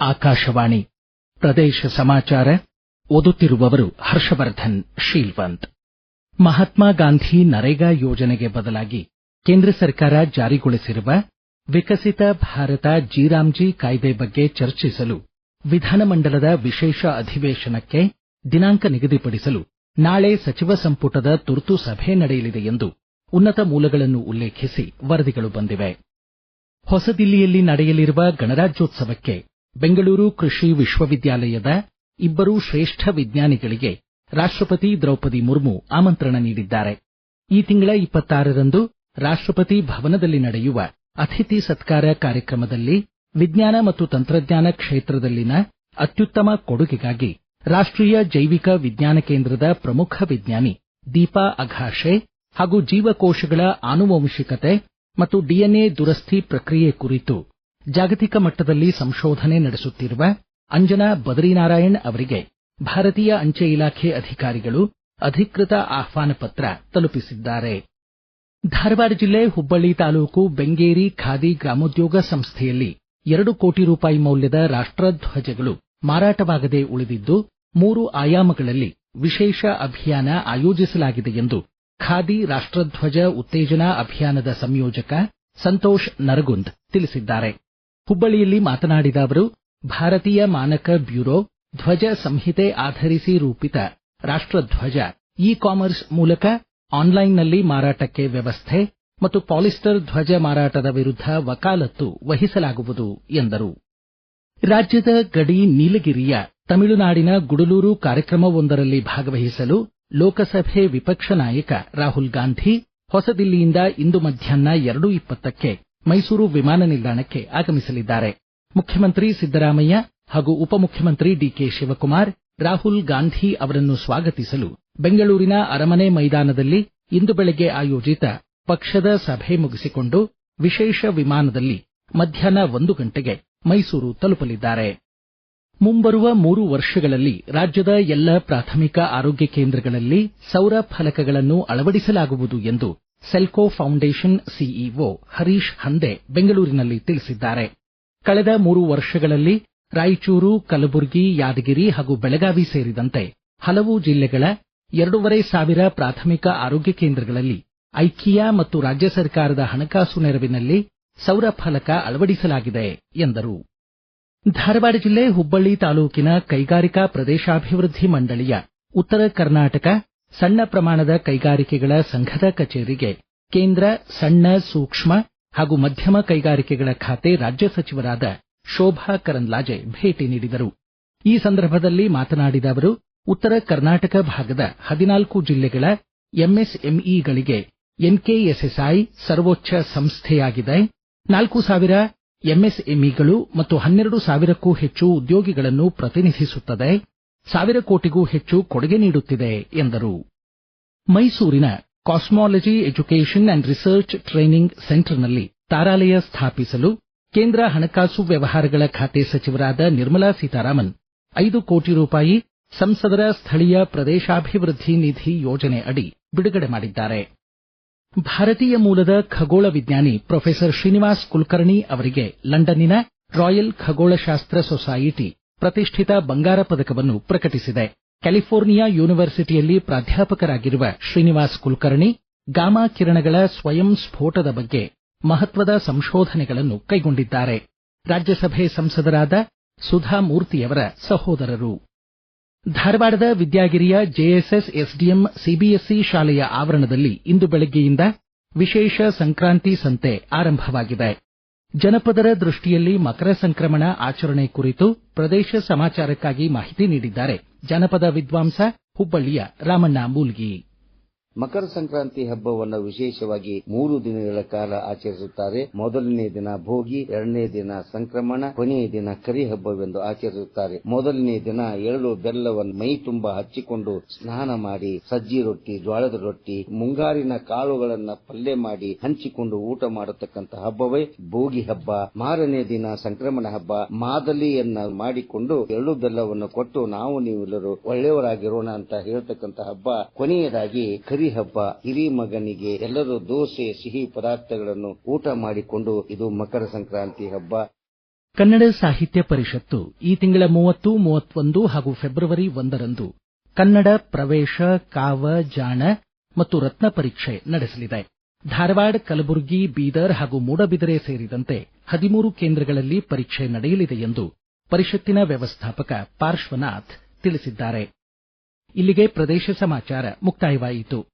ಆಕಾಶವಾಣಿ ಪ್ರದೇಶ ಸಮಾಚಾರ ಓದುತ್ತಿರುವವರು ಹರ್ಷವರ್ಧನ್ ಶೀಲ್ವಂತ್ ಮಹಾತ್ಮ ಗಾಂಧಿ ನರೇಗಾ ಯೋಜನೆಗೆ ಬದಲಾಗಿ ಕೇಂದ್ರ ಸರ್ಕಾರ ಜಾರಿಗೊಳಿಸಿರುವ ವಿಕಸಿತ ಭಾರತ ಜೀರಾಮ್ಜಿ ಕಾಯ್ದೆ ಬಗ್ಗೆ ಚರ್ಚಿಸಲು ವಿಧಾನಮಂಡಲದ ವಿಶೇಷ ಅಧಿವೇಶನಕ್ಕೆ ದಿನಾಂಕ ನಿಗದಿಪಡಿಸಲು ನಾಳೆ ಸಚಿವ ಸಂಪುಟದ ತುರ್ತು ಸಭೆ ನಡೆಯಲಿದೆ ಎಂದು ಉನ್ನತ ಮೂಲಗಳನ್ನು ಉಲ್ಲೇಖಿಸಿ ವರದಿಗಳು ಬಂದಿವೆ. ಹೊಸದಿಲ್ಲಿಯಲ್ಲಿ ನಡೆಯಲಿರುವ ಗಣರಾಜ್ಯೋತ್ಸವಕ್ಕೆ ಬೆಂಗಳೂರು ಕೃಷಿ ವಿಶ್ವವಿದ್ಯಾಲಯದ ಇಬ್ಬರು ಶ್ರೇಷ್ಠ ವಿಜ್ಞಾನಿಗಳಿಗೆ ರಾಷ್ಟಪತಿ ದ್ರೌಪದಿ ಮುರ್ಮು ಆಮಂತ್ರಣ ನೀಡಿದ್ದಾರೆ. ಈ ತಿಂಗಳ ಇಪ್ಪತ್ತಾರರಂದು ರಾಷ್ಟಪತಿ ಭವನದಲ್ಲಿ ನಡೆಯುವ ಅತಿಥಿ ಸತ್ಕಾರ ಕಾರ್ಯಕ್ರಮದಲ್ಲಿ ವಿಜ್ಞಾನ ಮತ್ತು ತಂತ್ರಜ್ಞಾನ ಕ್ಷೇತ್ರದಲ್ಲಿನ ಅತ್ಯುತ್ತಮ ಕೊಡುಗೆಗಾಗಿ ರಾಷ್ಟೀಯ ಜೈವಿಕ ವಿಜ್ಞಾನ ಕೇಂದ್ರದ ಪ್ರಮುಖ ವಿಜ್ಞಾನಿ ದೀಪಾ ಅಘಾಶೆ ಹಾಗೂ ಜೀವಕೋಶಗಳ ಆನುವಂಶಿಕತೆ ಮತ್ತು ಡಿಎನ್ಎ ದುರಸ್ತಿ ಪ್ರಕ್ರಿಯೆ ಕುರಿತು ಜಾಗತಿಕ ಮಟ್ಟದಲ್ಲಿ ಸಂಶೋಧನೆ ನಡೆಸುತ್ತಿರುವ ಅಂಜನಾ ಬದರಿನಾರಾಯಣ್ ಅವರಿಗೆ ಭಾರತೀಯ ಅಂಚೆ ಇಲಾಖೆ ಅಧಿಕಾರಿಗಳು ಅಧಿಕೃತ ಆಹ್ವಾನ ಪತ್ರ ತಲುಪಿಸಿದ್ದಾರೆ. ಧಾರವಾಡ ಜಿಲ್ಲೆ ಹುಬ್ಬಳ್ಳಿ ತಾಲೂಕು ಬೆಂಗೇರಿ ಖಾದಿ ಗ್ರಾಮೋದ್ಯೋಗ ಸಂಸ್ಥೆಯಲ್ಲಿ ಎರಡು ಕೋಟಿ ರೂಪಾಯಿ ಮೌಲ್ಯದ ರಾಷ್ಟಧ್ವಜಗಳು ಮಾರಾಟವಾಗದೆ ಉಳಿದಿದ್ದು, ಮೂರು ಆಯಾಮಗಳಲ್ಲಿ ವಿಶೇಷ ಅಭಿಯಾನ ಆಯೋಜಿಸಲಾಗಿದೆ ಎಂದು ಖಾದಿ ರಾಷ್ಟಧ್ವಜ ಉತ್ತೇಜನಾ ಅಭಿಯಾನದ ಸಂಯೋಜಕ ಸಂತೋಷ್ ನರಗುಂದ್ ತಿಳಿಸಿದ್ದಾರೆ. ಹುಬ್ಬಳ್ಳಿಯಲ್ಲಿ ಮಾತನಾಡಿದ ಅವರು, ಭಾರತೀಯ ಮಾನಕ ಬ್ಯೂರೋ ಧ್ವಜ ಸಂಹಿತೆ ಆಧರಿಸಿ ರೂಪಿತ ರಾಷ್ಟಧ್ವಜ ಇ ಕಾಮರ್ಸ್ ಮೂಲಕ ಆನ್ಲೈನ್ನಲ್ಲಿ ಮಾರಾಟಕ್ಕೆ ವ್ಯವಸ್ಥೆ ಮತ್ತು ಪಾಲಿಸ್ಟರ್ ಧ್ವಜ ಮಾರಾಟದ ವಿರುದ್ಧ ವಕಾಲತ್ತು ವಹಿಸಲಾಗುವುದು ಎಂದರು. ರಾಜ್ಯದ ಗಡಿ ನೀಲಗಿರಿಯ ತಮಿಳುನಾಡಿನ ಗುಡಲೂರು ಕಾರ್ಯಕ್ರಮವೊಂದರಲ್ಲಿ ಭಾಗವಹಿಸಲು ಲೋಕಸಭೆ ವಿಪಕ್ಷ ನಾಯಕ ರಾಹುಲ್ ಗಾಂಧಿ ಹೊಸದಿಲ್ಲಿಯಿಂದ ಇಂದು ಮಧ್ಯಾಹ್ನ ಎರಡು ಇಪ್ಪತ್ತಕ್ಕೆ ಮೈಸೂರು ವಿಮಾನ ನಿಲ್ದಾಣಕ್ಕೆ ಆಗಮಿಸಲಿದ್ದಾರೆ. ಮುಖ್ಯಮಂತ್ರಿ ಸಿದ್ದರಾಮಯ್ಯ ಹಾಗೂ ಉಪಮುಖ್ಯಮಂತ್ರಿ ಡಿಕೆ ಶಿವಕುಮಾರ್, ರಾಹುಲ್ ಗಾಂಧಿ ಅವರನ್ನು ಸ್ವಾಗತಿಸಲು ಬೆಂಗಳೂರಿನ ಅರಮನೆ ಮೈದಾನದಲ್ಲಿ ಇಂದು ಬೆಳಗ್ಗೆ ಆಯೋಜಿತ ಪಕ್ಷದ ಸಭೆ ಮುಗಿಸಿಕೊಂಡು ವಿಶೇಷ ವಿಮಾನದಲ್ಲಿ ಮಧ್ಯಾಹ್ನ ಒಂದು ಗಂಟೆಗೆ ಮೈಸೂರು ತಲುಪಲಿದ್ದಾರೆ. ಮುಂಬರುವ ಮೂರು ವರ್ಷಗಳಲ್ಲಿ ರಾಜ್ಯದ ಎಲ್ಲ ಪ್ರಾಥಮಿಕ ಆರೋಗ್ಯ ಕೇಂದ್ರಗಳಲ್ಲಿ ಸೌರ ಫಲಕಗಳನ್ನು ಅಳವಡಿಸಲಾಗುವುದು ಎಂದು ಸೆಲ್ಕೋ ಫೌಂಡೇಶನ್ ಸಿಇಒ ಹರೀಶ್ ಹಂದೆ ಬೆಂಗಳೂರಿನಲ್ಲಿ ತಿಳಿಸಿದ್ದಾರೆ. ಕಳೆದ ಮೂರು ವರ್ಷಗಳಲ್ಲಿ ರಾಯಚೂರು, ಕಲಬುರಗಿ, ಯಾದಗಿರಿ ಹಾಗೂ ಬೆಳಗಾವಿ ಸೇರಿದಂತೆ ಹಲವು ಜಿಲ್ಲೆಗಳ ಎರಡೂವರೆ ಸಾವಿರ ಪ್ರಾಥಮಿಕ ಆರೋಗ್ಯ ಕೇಂದ್ರಗಳಲ್ಲಿ ಐಕಿಯಾ ಮತ್ತು ರಾಜ್ಯ ಸರ್ಕಾರದ ಹಣಕಾಸು ನೆರವಿನಲ್ಲಿ ಸೌರ ಫಲಕ ಅಳವಡಿಸಲಾಗಿದೆ ಎಂದರು. ಧಾರವಾಡ ಜಿಲ್ಲೆ ಹುಬ್ಬಳ್ಳಿ ತಾಲೂಕಿನ ಕೈಗಾರಿಕಾ ಪ್ರದೇಶಾಭಿವೃದ್ಧಿ ಮಂಡಳಿಯ ಉತ್ತರ ಕರ್ನಾಟಕ ಸಣ್ಣ ಪ್ರಮಾಣದ ಕೈಗಾರಿಕೆಗಳ ಸಂಘದ ಕಚೇರಿಗೆ ಕೇಂದ್ರ ಸಣ್ಣ, ಸೂಕ್ಷ್ಮ ಹಾಗೂ ಮಧ್ಯಮ ಕೈಗಾರಿಕೆಗಳ ಖಾತೆ ರಾಜ್ಯ ಸಚಿವರಾದ ಶೋಭಾ ಕರಂದ್ಲಾಜೆ ಭೇಟಿ ನೀಡಿದರು. ಈ ಸಂದರ್ಭದಲ್ಲಿ ಮಾತನಾಡಿದ ಅವರು, ಉತ್ತರ ಕರ್ನಾಟಕ ಭಾಗದ ಹದಿನಾಲ್ಕು ಜಿಲ್ಲೆಗಳ ಎಂಎಸ್ಎಂಇಗಳಿಗೆ ಎನ್ಕೆಎಸ್ಎಸ್ಐ ಸರ್ವೋಚ್ಚ ಸಂಸ್ಥೆಯಾಗಿದೆ. ನಾಲ್ಕು ಸಾವಿರ ಎಂಎಸ್ಎಂಇಗಳು ಮತ್ತು ಹನ್ನೆರಡು ಸಾವಿರಕ್ಕೂ ಹೆಚ್ಚು ಉದ್ಯೋಗಿಗಳನ್ನು ಪ್ರತಿನಿಧಿಸುತ್ತದೆ. ಸಾವಿರ ಕೋಟಿಗೂ ಹೆಚ್ಚು ಕೊಡುಗೆ ನೀಡುತ್ತಿದೆ, ಎಂದರು. ಮೈಸೂರಿನ cosmology education and research training ಸೆಂಟರ್ನಲ್ಲಿ ತಾರಾಲಯ ಸ್ಥಾಪಿಸಲು ಕೇಂದ್ರ ಹಣಕಾಸು ವ್ಯವಹಾರಗಳ ಖಾತೆ ಸಚಿವರಾದ ನಿರ್ಮಲಾ ಸೀತಾರಾಮನ್ ಐದು ಕೋಟಿ ರೂಪಾಯಿ ಸಂಸದರ ಸ್ಥಳೀಯ ಪ್ರದೇಶಾಭಿವೃದ್ಧಿ ನಿಧಿ ಯೋಜನೆ ಅಡಿ ಬಿಡುಗಡೆ ಮಾಡಿದ್ದಾರೆ. ಭಾರತೀಯ ಮೂಲದ ಖಗೋಳ ವಿಜ್ಞಾನಿ ಪ್ರೊಫೆಸರ್ ಶ್ರೀನಿವಾಸ್ ಕುಲಕರ್ಣಿ ಅವರಿಗೆ ಲಂಡನ್ನಿನ ರಾಯಲ್ ಖಗೋಳಶಾಸ್ತ್ರ ಸೊಸೈಟಿ ಪ್ರತಿಷ್ಠಿತ ಬಂಗಾರ ಪದಕವನ್ನು ಪ್ರಕಟಿಸಿದೆ. ಕ್ಯಾಲಿಫೋರ್ನಿಯಾ ಯೂನಿವರ್ಸಿಟಿಯಲ್ಲಿ ಪ್ರಾಧ್ಯಾಪಕರಾಗಿರುವ ಶ್ರೀನಿವಾಸ್ ಕುಲಕರ್ಣಿ, ಗಾಮಾ ಕಿರಣಗಳ ಸ್ವಯಂ ಸ್ಫೋಟದ ಬಗ್ಗೆ ಮಹತ್ವದ ಸಂಶೋಧನೆಗಳನ್ನು ಕೈಗೊಂಡಿದ್ದಾರೆ. ರಾಜ್ಯಸಭೆ ಸಂಸದರಾದ ಸುಧಾ ಮೂರ್ತಿಯವರ ಸಹೋದರರು. ಧಾರವಾಡದ ವಿದ್ಯಾಗಿರಿಯ ಜೆಎಸ್ಎಸ್ ಎಸ್ಡಿಎಂ ಸಿಬಿಎಸ್ಇ ಶಾಲೆಯ ಆವರಣದಲ್ಲಿ ಇಂದು ಬೆಳಗ್ಗೆಯಿಂದ ವಿಶೇಷ ಸಂಕ್ರಾಂತಿ ಸಂತೆ ಆರಂಭವಾಗಿದೆ. ಜನಪದರ ದೃಷ್ಟಿಯಲ್ಲಿ ಮಕರ ಸಂಕ್ರಮಣ ಆಚರಣೆ ಕುರಿತು ಪ್ರದೇಶ ಸಮಾಚಾರಕ್ಕಾಗಿ ಮಾಹಿತಿ ನೀಡಿದ್ದಾರೆ. ಜನಪದ ವಿದ್ವಾಂಸ ಹುಬ್ಬಳ್ಳಿಯ ರಾಮಣ್ಣ ಮೂಲ್ಗಿ. ಮಕರ ಸಂಕ್ರಾಂತಿ ಹಬ್ಬವನ್ನು ವಿಶೇಷವಾಗಿ ಮೂರು ದಿನಗಳ ಕಾಲ ಆಚರಿಸುತ್ತಾರೆ. ಮೊದಲನೇ ದಿನ ಭೋಗಿ, ಎರಡನೇ ದಿನ ಸಂಕ್ರಮಣ, ಕೊನೆಯ ದಿನ ಕರಿ ಹಬ್ಬವೆಂದು ಆಚರಿಸುತ್ತಾರೆ. ಮೊದಲನೇ ದಿನ ಎಳ್ಳು ಬೆಲ್ಲವನ್ನು ಮೈ ತುಂಬಾ ಹಚ್ಚಿಕೊಂಡು ಸ್ನಾನ ಮಾಡಿ, ಸಜ್ಜಿ ರೊಟ್ಟಿ ಜೋಳದ ರೊಟ್ಟಿ, ಮುಂಗಾರಿನ ಕಾಳುಗಳನ್ನ ಪಲ್ಯ ಮಾಡಿ ಹಂಚಿಕೊಂಡು ಊಟ ಮಾಡತಕ್ಕಂತ ಹಬ್ಬವೇ ಭೋಗಿ ಹಬ್ಬ. ಮಾರನೇ ದಿನ ಸಂಕ್ರಮಣ ಹಬ್ಬ. ಮಾದಲಿಯನ್ನ ಮಾಡಿಕೊಂಡು ಎಳ್ಳು ಬೆಲ್ಲವನ್ನು ಕೊಟ್ಟು ನಾವು ನೀವೆಲ್ಲರೂ ಒಳ್ಳೆಯವರಾಗಿರೋಣ ಅಂತ ಹೇಳ್ತಕ್ಕಂತ ಹಬ್ಬ. ಕೊನೆಯದಾಗಿ ಕರಿ ಹಬ್ಬ ಹಿರಿ ಮಗನಿಗೆ ಎಲ್ಲರೂ ದೋಸೆ, ಸಿಹಿ ಪದಾರ್ಥಗಳನ್ನು ಊಟ ಮಾಡಿಕೊಂಡು ಇದು ಮಕರ ಸಂಕ್ರಾಂತಿ ಹಬ್ಬ. ಕನ್ನಡ ಸಾಹಿತ್ಯ ಪರಿಷತ್ತು ಈ ತಿಂಗಳ ಮೂವತ್ತು, ಮೂವತ್ತೊಂದು ಹಾಗೂ ಫೆಬ್ರವರಿ ಒಂದರಂದು ಕನ್ನಡ ಪ್ರವೇಶ, ಕಾವ, ಜಾಣ ಮತ್ತು ರತ್ನ ಪರೀಕ್ಷೆ ನಡೆಸಲಿದೆ. ಧಾರವಾಡ, ಕಲಬುರಗಿ, ಬೀದರ್ ಹಾಗೂ ಮೂಡಬಿದರೆ ಸೇರಿದಂತೆ ಹದಿಮೂರು ಕೇಂದ್ರಗಳಲ್ಲಿ ಪರೀಕ್ಷೆ ನಡೆಯಲಿದೆ ಎಂದು ಪರಿಷತ್ತಿನ ವ್ಯವಸ್ಥಾಪಕ ಪಾರ್ಶ್ವನಾಥ್ ತಿಳಿಸಿದ್ದಾರೆ. ಇಲ್ಲಿಗೆ ಪ್ರದೇಶ ಸಮಾಚಾರ ಮುಕ್ತಾಯವಾಯಿತು.